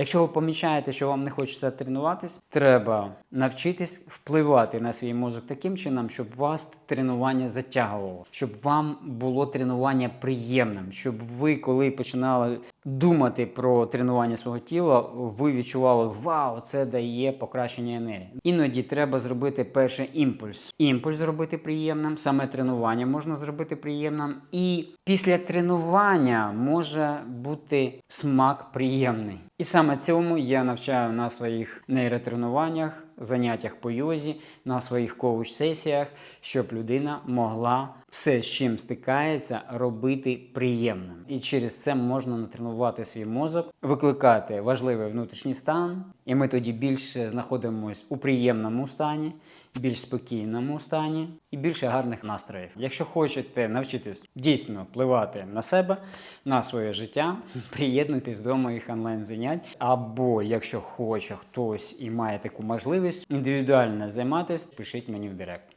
Якщо ви помічаєте, що вам не хочеться тренуватись, треба навчитись впливати на свій мозок таким чином, щоб вас тренування затягувало, щоб вам було тренування приємним, щоб ви, коли починали думати про тренування свого тіла, ви відчували вау, це дає покращення енергії. Іноді треба зробити перший імпульс. Імпульс зробити приємним, саме тренування можна зробити приємним. І після тренування може бути смак приємний. І саме цьому я навчаю на своїх нейротренуваннях, заняттях по йозі, на своїх коуч-сесіях, щоб людина могла все, з чим стикається, робити приємним. І через це можна натренувати свій мозок, викликати важливий внутрішній стан, і ми тоді більше знаходимося у приємному стані, більш спокійному стані і більше гарних настроїв. Якщо хочете навчитись дійсно впливати на себе, на своє життя, приєднуйтесь до моїх онлайн занять. Або якщо хоче хтось і має таку можливість індивідуально займатися, пишіть мені в директ.